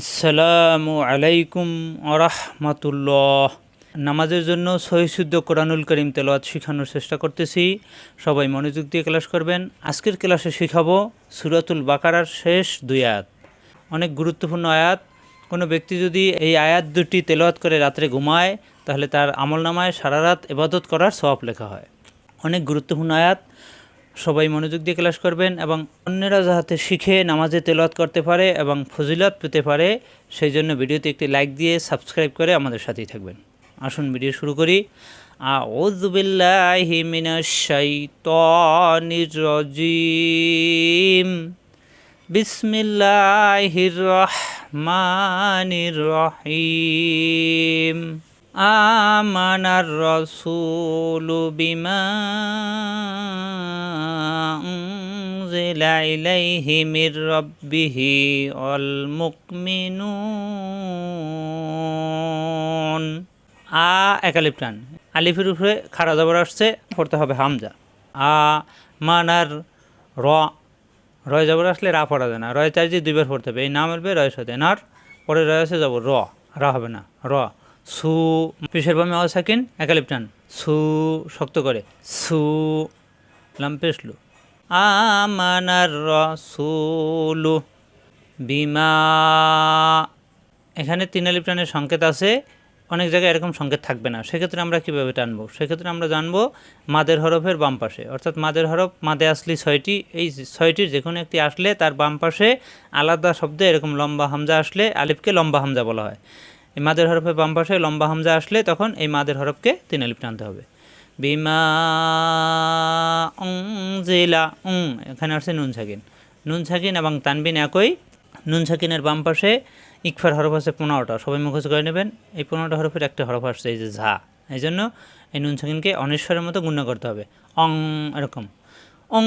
আসসালামু আলাইকুম আরহামাতুল্লাহ নামাজের জন্য সহিশুদ্ধ কোরআনুল করিম তেলাওয়াত শেখানোর চেষ্টা করতেছি। সবাই মনোযোগ দিয়ে ক্লাস করবেন। আজকের ক্লাসে শেখাবো সুরাতুল বাকারার শেষ দুই আয়াত। অনেক গুরুত্বপূর্ণ আয়াত। কোনো ব্যক্তি যদি এই আয়াত দুটি তেলাওয়াত করে রাত্রে ঘুমায়, তাহলে তার আমল নামায় সারা রাত এবাদত করার সওয়াব লেখা হয়। অনেক গুরুত্বপূর্ণ আয়াত। সবাই মনোযোগ দিয়ে ক্লাস করবেন এবং অন্যরা যাতে শিখে নামাজে তেলাওয়াত করতে পারে এবং ফজিলত পেতে পারে, সেই জন্য ভিডিওতে একটি লাইক দিয়ে সাবস্ক্রাইব করে আমাদের সাথেই থাকবেন। আসুন ভিডিও শুরু করি। বিসমিল্লাহির রহমানির রহিম। বিমা উনজিলা ইলাইহি মির রাব্বিহি ওয়াল মুকমিনুন আ একালিপ টান। আলিফের উপরে খাড়া জবর আসছে, পড়তে হবে হামজা। আ মানার র। রয় জবর আসলে রা পড়া যায় না। রয় চার যে দুইবার পড়তে হবে। এই নাম আসবে রয়ের সাথে নার পরে রয় আছে যাব র। রা হবে না। র। সু পিসের বামে আওয়াজ থাকেন, একালিপ টান। সু, শক্ত করে। সু লাম্পেসলু আমানার রসুলু বিমা। এখানে তিন আলিপ টানের সংকেত আছে। অনেক জায়গায় এরকম সংকেত থাকবে না। সেক্ষেত্রে আমরা কীভাবে টানবো? সেক্ষেত্রে আমরা জানব মাদের হরফের বাম পাশে। অর্থাৎ মাদের হরফ, মাদে আসলি ছয়টি, এই ছয়টির যে কোনো একটি আসলে তার বাম পাশে আলাদা শব্দে এরকম লম্বা হামজা আসলে আলিফকে লম্বা হামজা বলা হয়। এই মাদের হরফের বাম পাশে লম্বা হামজা আসলে তখন এই মাদের হরফকে তিন আলিপ টানতে হবে। বিমা জেলা উং এখানে আসছে নুন ছাকিন নুন ছাকিন এবং তানবিন একই। নুন ছাকিনের বাম পাশে ইকফার হরফ আছে পনেরোটা, সবাই মুখস্থ করে নেবেন। এই পনেরোটা হরফের একটা হরফ আসছে এই যে ঝা। এই জন্য এই নুন ছাকিনকে অনেশ্বরের মতো গুণ্য করতে হবে। অং, এরকম। অং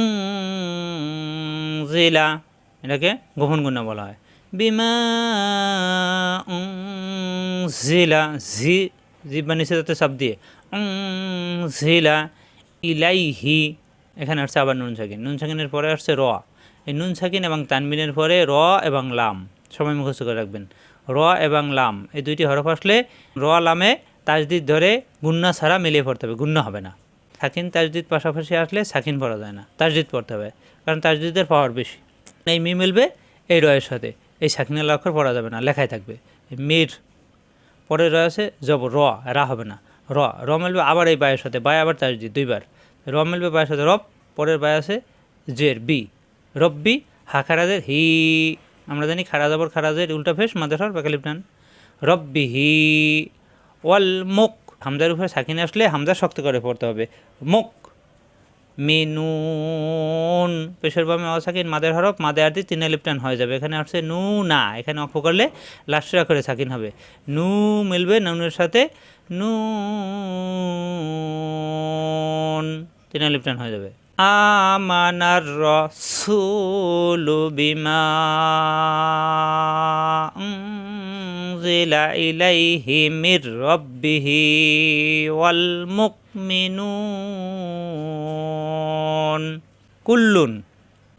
জেলা এটাকে গোপন গুণ্য বলা হয়। বিমা জেলা জি জিব্বা নিচে যাতে চাপ দিয়ে জেলা ইলাইহি, এখানে আসছে আবার নুন ছাকিন নুন ছাকিনের পরে আসছে র। এই নুন ছাকিন এবং তানবিনের পরে র এবং লাম। সবাই মুখস্থ করে রাখবেন। র এবং লাম। এই দুইটি হরফ আসলে র লামে তাজদিদ ধরে গুন্না ছাড়া মিলিয়ে পড়তে হবে। গুন্না হবে না। সাকিন তাজদিদ পাশাপাশি আসলে সাকিন পড়া যায় না। তাজদিদ পড়তে হবে। কারণ তাজদিদের পাওয়ার বেশি। এই মি মিলবে এই রয়ের সাথে। এই সাকিনের অক্ষর পড়া যাবে না। লেখায় থাকবে। মির পরে রয়েছে জব, র, রা হবে না। র র মিলবে আবার এই বায়ের সাথে, বায় আবার তাজদিদ দুইবার। র মিলবে বায়ের সাথে রব, পরের বায় আছে জের, বি। রব্বি হা খারাজের হি। আমরা জানি খারা যাবর খারাজের উল্টা ফেস মাদের হর বেকালিপ টান রব্বি হি। ওয়াল মুক হামজার উপরে সাকিন আসলে হামজা শক্ত করে পড়তে হবে। মুক মিনুন। পেশের বামে অসাকিন মাদের হরফ, মাদে আরতি, তিন লিপটান হয়ে যাবে। এখানে আসছে নু, না। এখানে অক্ষ করলে লাস্টরা করে সাকিন হবে। নু মিলবে নুনের সাথে নুন। তিন লিপটান হয়ে যাবে। আমানার রসুলু বিমা উনজিলা ইলাইহি মির রাব্বিহি ওয়াল মুকমিনুন কুল্লুন।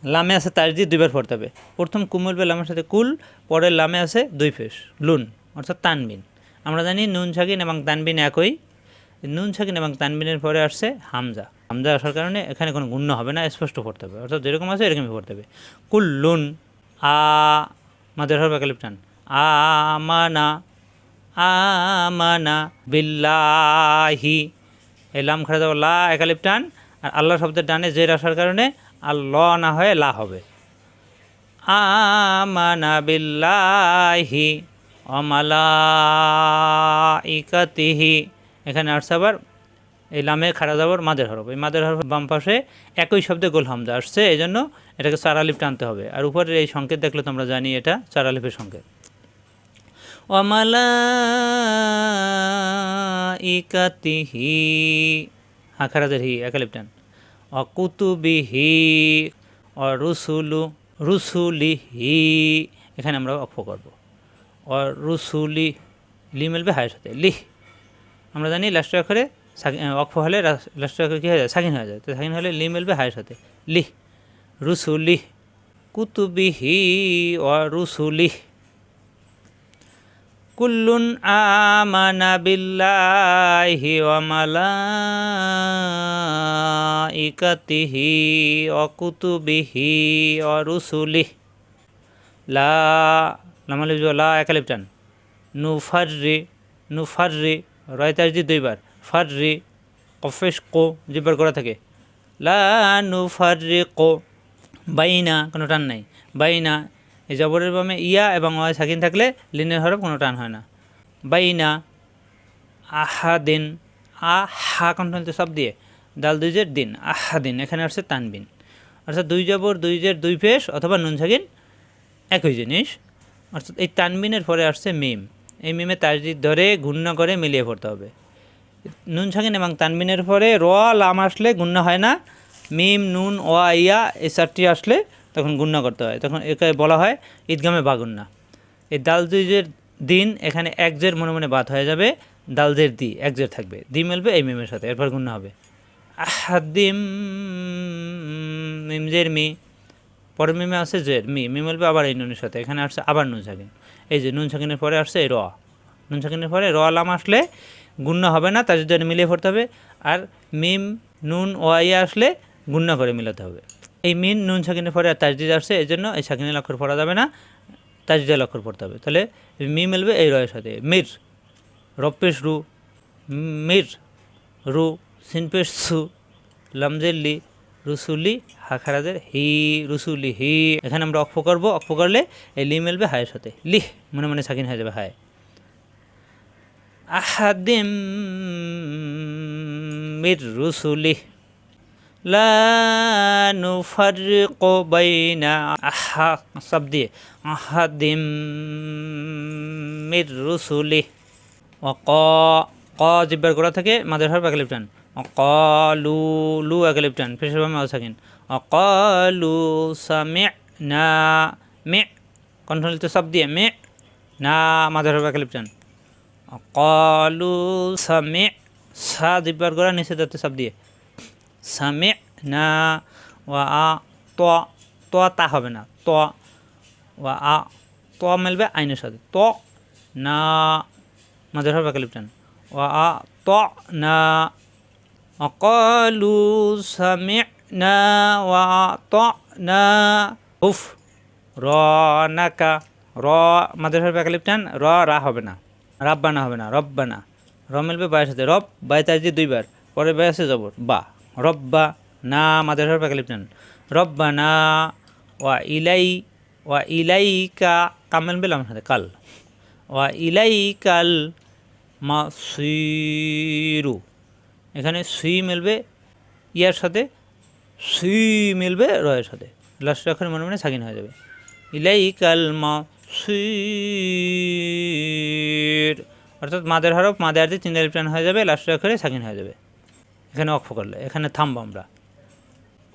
লামে আছে তাজদি দুইবার পড়তে হবে। প্রথম কুমুলবে লামের সাথে কুল পরের লামে আছে দুই ফেস, লুন, অর্থাৎ তানবিন। আমরা জানি নুন ছাকিন এবং তানবিন একই। নুন ছাকিন এবং তানবিনের পরে আসছে হামজা। হামজা আসার কারণে এখানে কোনো গুণ্য হবে না, স্পষ্ট পড়তে হবে। অর্থাৎ যেরকম আছে এরকমই পড়তে হবে। কুল্লুন। আ, মাদের হবে একালিপ টান। আমানা আমানা বিল্লাহি। এই লাম খাড়া যাব লা একালিপ টান, আর আল্লাহ শব্দের টানে জের আসার কারণে আর ল না হয়ে লা হবে। আমানা বিল্লাহি অমালা ইকাতিহি এখানে আসছে আবার এই লামে খাড়া যাবার মাদের হরফ। এই মাদের হরফ বাম পাশে একই শব্দে গোল হামজা আসছে এই জন্য এটাকে চার আলিফ টানতে হবে। আর উপরের এই সংকেত দেখলে তোমরা জানি এটা চার আলিফের সংকেত। অমালা ইকাতিহি হাখারাদের হি একালিপ টান অকুতুবিহি অরুসুলু রুসুলিহি এখানে আমরা অক্ষ করব। অরুসুলি লি মিলবে হায়ের সাথে লিহ আমরা জানি লাস্ট অক্ষরে অক্ষ হলে লাস্ট অক্ষরে কী হয়ে যায়? সাকিন হয়ে যায়। তো সাকিন হলে লি মিলবে হায়ের সাথে লিহ রুসুলিহ কুতুবিহি ও রুসুলিহ কুল্লুন আমানা বিল্লাহি ওয়া মালাইকাতিহি ওয়া লা লামালিফ লা একালিপটান নু ফাররি নু ফাররি রয়তাজ দি দুইবার। ফাররি কফেশ কো জিব্বার করা থাকে। লা নু ফাররি কো বাইনা, কোনো টান নাই। বাইনা জবরের বামে ইয়া এবং ওয়া সাকিন থাকলে লিনের হরফ কোনো টান হয় না। বাইনা, আহাদিন, আহা কণ্ঠনিত সব দিয়ে। দাল দুইজের দিন, আহাদিন, এখানে আসছে তানবিন। অর্থাৎ দুই জবর দুই জের দুই ফেস অথবা নুন সাকিন একই জিনিস। অর্থাৎ এই তানবিনের পরে আসছে মিম। এই মিমে তাজদিদ ধরে, ঘূর্ণ করে মিলিয়ে পড়তে হবে। নুন সাকিন এবং তানবিনের পরে র, লাম আসলে গুণ্য হয় না। মিম, নুন, ওয়া, ইয়া এই চারটি আসলে তখন গুণ্য করতে হয়। তখন একে বলা হয় ঈদগামে বাগুন্না এই দালজের দিন এখানে এক জের মনে মনে বাদ হয়ে যাবে, দালজের দি এক জের থাকবে। দি মেলবে, এই মিমের সাথে, এরপর গুণ্য হবে। আহাদিম মিমজের মি। পরের মিমে আসছে জের মি। মি মিলবে আবার এই নুনের সাথে। এখানে আসছে আবার নুন সাকিন। এই যে নুন সাকিনের পরে আসছে এই র। নুন সাকিনের পরে র লাম আসলে গুণ্য হবে না, তার জন্য মিলিয়ে পড়তে হবে। আর মিম, নুন ওয়াইয়া আসলে গুণ্য করে মিলাতে হবে। এই মিন নুন সাকিনের পরে আর তাজদিদ আসছে, এই জন্য এই সাকিনের অক্ষর পড়া যাবে না, তাজদিদের অক্ষর পড়তে হবে। তাহলে মি মিলবে এই রয়ের সাথে। মির, রপ্পেশ রু, মির, রু, সিনপেশ সু, লামজেল্লি, রুসুলি হাখারাদের হি, রুসুলি হি। এখানে আমরা অক্ষ করব। অক্ষ করলে এই লি মিলবে হায়ের সাথে। লিহ, মনে মনে সাকিন হয়ে যাবে হায়। আহাদিম মির রুসুলি। লা নুফারিকু বাইনা আহা সব দিয়ে, আহাদিম মির রুসুলি। ও ক ক জিব্বার করা থাকে মাদের হর একালিপটান অকলু লু একালিপটান ফেসের ভাবে থাকেন। অকলু সামে না মে কণ্ঠলিত সব দিয়ে, মে, না, মাদের হর একালিপটান অকলু সামে, সা জিব্বার নিচে যাতে সব দিয়ে। সামে না ওয়া আ ত ত তা হবে না। ত ওয়া আ, ত মেলবে আইনের সাথে। ত না মাঝের হবে কালিপটান ওয়া আ, ত না, অকলু সামে না ওয়া ত না, উফ, র নাকা র মাঝের হবে কালিপটান র, রা হবে না। রাব্বানা হবে না, রব্বানা। র মিলবে বায়ের সাথে। রব তাজ দিয়ে দুইবার। পরে বাই আছে জবর, বা। রব্বা না, মাদের হরফ একালিপটান রব্বা না, ওয়া ইলাই, ওয়া ইলাইকা কামেল বেলাম সাথে কাল। ওয়া ইলাইকাল মা সুইরু এখানে সুই মিলবে ইয়ার সাথে সুই মিলবে রয়ের সাথে। লাস্ট অক্ষর মনে মনে সাকিন হয়ে যাবে। ইলাইকাল মা সুইর অর্থাৎ মাদের হরফ, মাদের আর্থে তিন প্রাণ হয়ে যাবে, লাস্ট অক্ষরে সাকিন হয়ে যাবে। এখানে অক্ষ করলে এখানে থামবো আমরা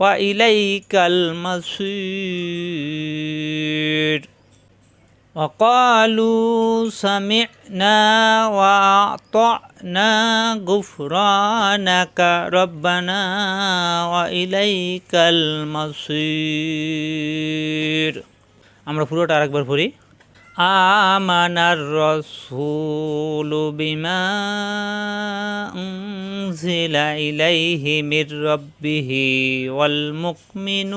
ওয়া ইলাইকাল মাসির وقالوا سمعنا وأطعنا غفرانك ربنا وإليك المصير আমরা পুরোটা আরেকবার পড়ি آمن الرسول بما أنزل إليه من ربه والمؤمنون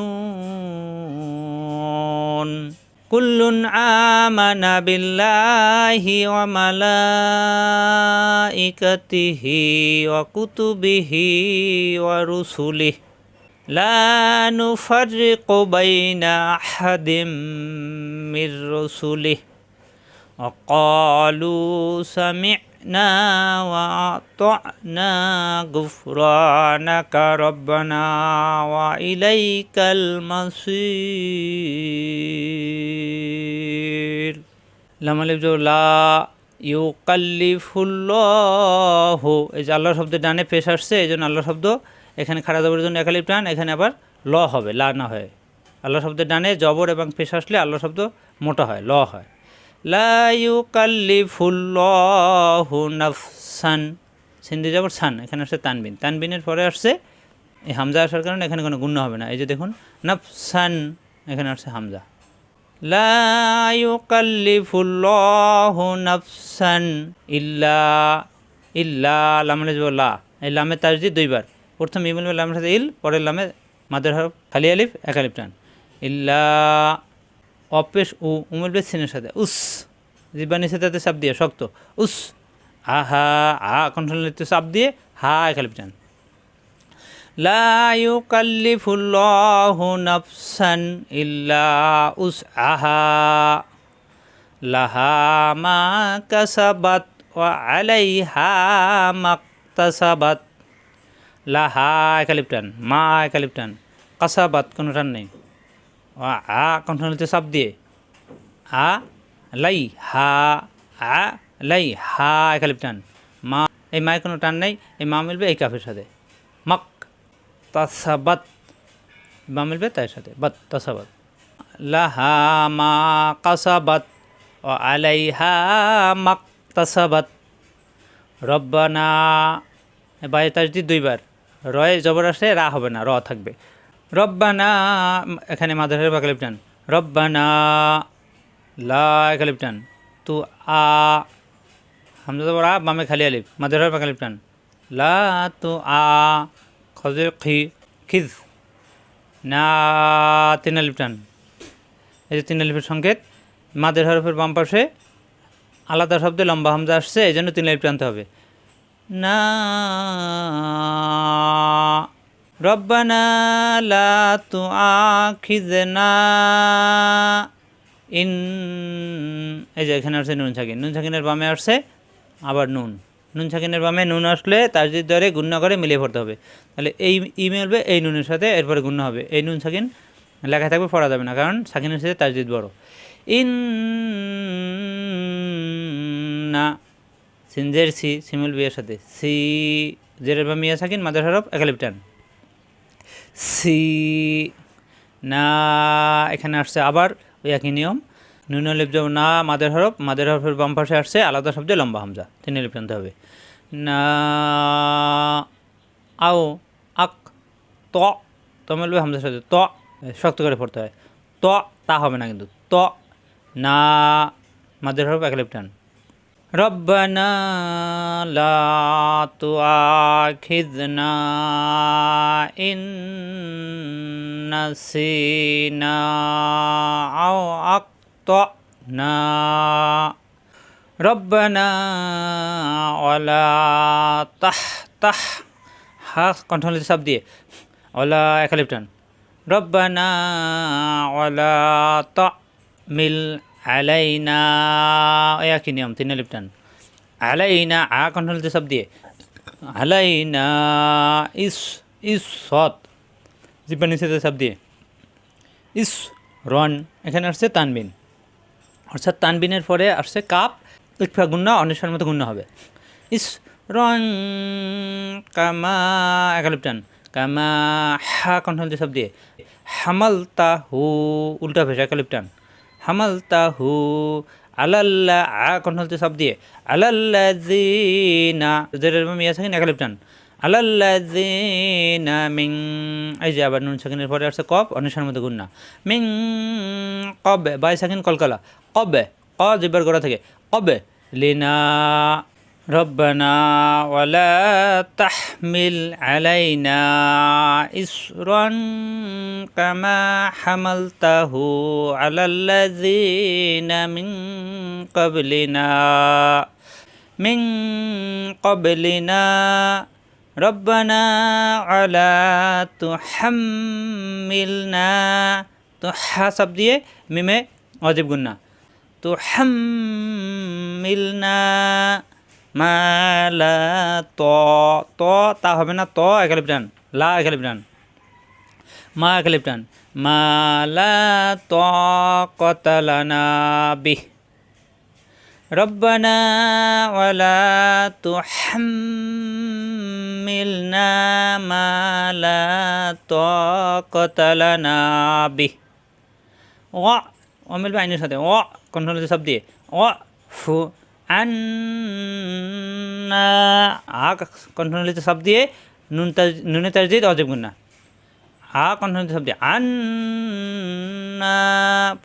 كل آمن بالله وملائكته وكتبه ورسله لا نفرق بين أحد من رسله وقالوا سمعنا وأطعنا غفرانك ربنا وإليك المصير لما لبجو لا ইউকাল্লিফুল্লাহ এই যে আল্লাহ শব্দের ডানে পেশ আসছে এই জন্য আল্লাহ শব্দ এখানে খাড়া জবরের জন্য একালিপ টান এখানে আবার ল হবে লা না হয় আল্লাহ শব্দের ডানে জবর এবং পেশ আসলে আল্লাহ শব্দ মোটা হয় ল হয় লাইউ কাল্লিফুল্লাহু নাফসান। সিন্ধি জবর সান, এখানে আসছে তানবিন। তানবিনের পরে আসছে এই হামজা আসার কারণে এখানে কোনো গুণ্য হবে না। এই যে দেখুন, নাফসান, এখানে আসছে হামজা। লা ইউকাল্লিফুল্লাহু ইল্লা ইল্লা, লামে যাব লা। এই লামে তাজদি দুইবার। প্রথম ই মিলবে লামের সাথে ইল, পরের লামে মাদের হরফ, খালি আলিফ, এক আলিফ টান। ইল্লা অপেশ উ উ মিলবে সিনের সাথে। উস জিব্বা নিচে তাতে চাপ দিয়ে, শক্ত। উস আহা আ কণ্ঠলিত চাপ দিয়ে, হা এক আলিফ টান। লা ইউকাল্লিফুল্লাহু নাফসান ইল্লা উস আহা লাহা মা কাসাবাত ওয়া আলাইহা মাকতাসাবাত। লাহা একালিপটান মা একালিপটান কাসাবাত কোনো টান নেই। ও আ কণ্ঠনিতে চাপ দিয়ে আ লাই হা আ লাই হা একালিপটান মা এই মায়ের কোনো টান নেই এই মা মিলবে এই কাফের সাথে মাক তাসাবাত মা মিলবে তার সাথে বাত তাসাবাত লাহা মা কাসাবাত ও আলাইহা মাক তাসাবাত রব্বানা বাইরে তাজদি দুইবার রয়ে জবর আসে রা হবে না র থাকবে রব্বানা, এখানে মাদারের বাকালিপটান রব্বানা, লা একালিপটান তু আ, হামজা আ, বামে খালি আলিফ, মাদারের বাকালিপটান লা তু আ খজে খি খিজ না, তিন আলিপটান এই যে তিন আলিফের সংকেত, মাদের হরফের বাম পাশে আলাদা শব্দে লম্বা হামজা আসছে, এই জন্য তিন আলিফ টানতে হবে। না রব্বানা লা তুআখিযনা ইন, এই যে এখানে আসছে নুন ছাকিন নুন ছাকিনের বামে আসছে আবার নুন। নুন ছাকিনের বামে নুন আসলে তার যদি ধরে গুণ্য করে মিলিয়ে পড়তে হবে। তাহলে এই ই মিলবে এই নুনের সাথে এরপরে গুণ্য হবে। এই নুন ছাকিন লেখা থাকবে পড়া যাবে না, কারণ সাকিনের সাথে তাজদিদ বড়। ইন না সিনজের সি, সিমুল বিয়ের সাথে। সি, জেরের বা মিয়া সাকিন, মাদার হরফ, একালিপটান। সি, না, এখানে আসছে আবার ওই একই নিয়ম। নুন লিপ যাব না, মাদের হরফ, মাদের হরফের বাম পাশে আসছে আলাদা শব্দে লম্বা হামজা, তিন লিপ টানতে হবে। না, আও, আক, ত ত মিলবে হামজার সাথে, ত, শক্ত করে পড়তে হয়। ত, তা হবে না কিন্তু, ত, না, মাদের হরফ এক টান ربنا لا تؤاخذنا إن نسينا أو أخطأنا ربنا ولا تحتح হা কণ্ঠলিত চাপ দিয়ে ওলা একালিপটান রব্বানা ওলা ত মিল আলাইনা একই নিয়ম তিন লিপটান। আলাইনা, আ কণ্ঠলিত চাপ দিয়ে। আলাইনা ইস ইস সৎ। জিব্বা নিচে চাপ দিয়ে। ইস রন, এখানে আসছে তানবিন। অর্থাৎ তানবিনের পরে আসছে কাপ, ইকফা গুন্না অনেশ্বর মতো গুন্না হবে। ইস রন, কামা একালিপটান কামা, হা কণ্ঠলিত চাপ দিয়ে হামাল তা হু উল্টা ভেসা একালিপটান হামাল তাহু আলাল্লা, আ কণ্ঠলতে সব দিয়ে। আলাল্লা জিনা মিয়া সাকিন একালিপটান আলাল্লা জিনা মিং এই যে আবার নুন সাকিনের পরে আসছে কব অনেশার মধ্যে গুন্না। মিং কবে, বাই সাকিন কলকালা। কবে, ক জিব্বার গোড়া থেকে। কবে, লিনা রব্বনা ওলা তাহমিল আলাইনা ইসরন কামা হামলতাহু আলাল্লাযিনা মিন কবলিনা মিন কবলিনা রব্বনা ওলা তুহাম্মিলনা তো হা সব দিয়ে মিমে অজীব গুন্না তুহাম্মিলনা মালা ত ত তা হবে না ত একালিপ টান লা একালিপ টান মা একালিপ টান মালা ত কতালানা বিহ ربنا ولا تحملنا ما لا طاقة لنا به ও অমিল আইনের সাথে ও কন্ট্রোল সব দিয়ে ও ফু আন্না আ কণ্ঠনলিত সব দিয়ে নুন তাজ নুনে তাজদিদ অজেব গুন্না হা কণ্ঠনিত শব্দ আন্না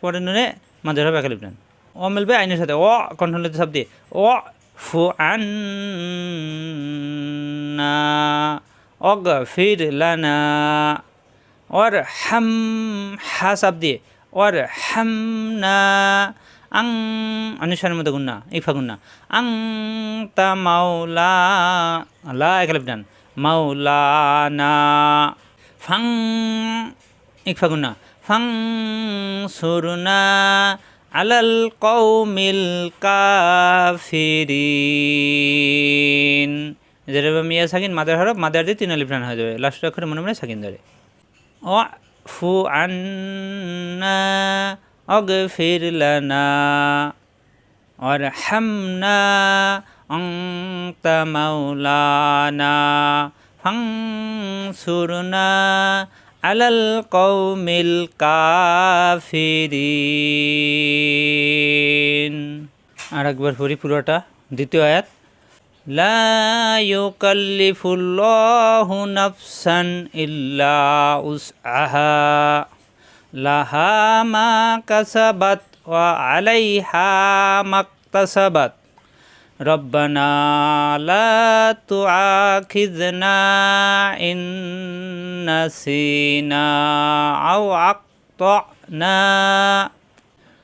পরে নুনে মাঝের হবে একালিপ টান ও মিলবে আইনের সাথে ও কণ্ঠনিত শব্দ ও ফু আন্না অগ ফির লানা और हम হা সাব দিয়ে और হামনা আং অনুসারের মধ্যে গুন্না, ইফা গুন্না। আং, তা মাওলা, লা একালিপ টান মাওলানা, ফাং ইকফা গুন্না। ফাং, সুরনা, আলাল কৌমিল কাফিরিন। যেটা মিয়া সাকিন, মাদার হরফ, মাদার দিয়ে তিন আলিফ হয়ে যাবে। লাস্ট অক্ষরে মনে মনে সাকিন ধরে। ও ফু আন্না অগফির লানা অরহামনা অন্ত মাওলানা ফাংসুরনা আলাল কৌমিল কাফিরিন। আর একবার পড়ি পুরোটা, দ্বিতীয় আয়াত। লা ইউকাল্লিফুল্লাহু নাফসান ইল্লা উসআহা। লাহা মা কাসাবাত ওয়া আলাইহা মাকতাসাবাত। রব্বানা লা তুআখিযনা ইন নাসিনা আও আখতানা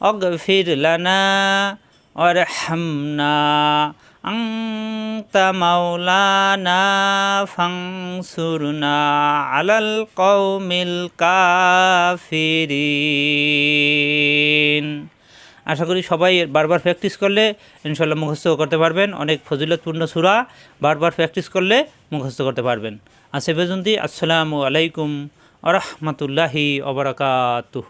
অগফির লানা, অরহামনা আংতা মাওলানা ফাংসুরনা আলাল কৌমিল কাফিরিন। আশা করি সবাই বারবার প্র্যাকটিস করলে ইনশাল্লাহ মুখস্থ করতে পারবেন। অনেক ফজিলতপূর্ণ সুরা বারবার প্র্যাকটিস করলে মুখস্থ করতে পারবেন। আসে সে পর্যন্ত আসসালামু আলাইকুম আরহামতুল্লাহি অবরাকাতুহ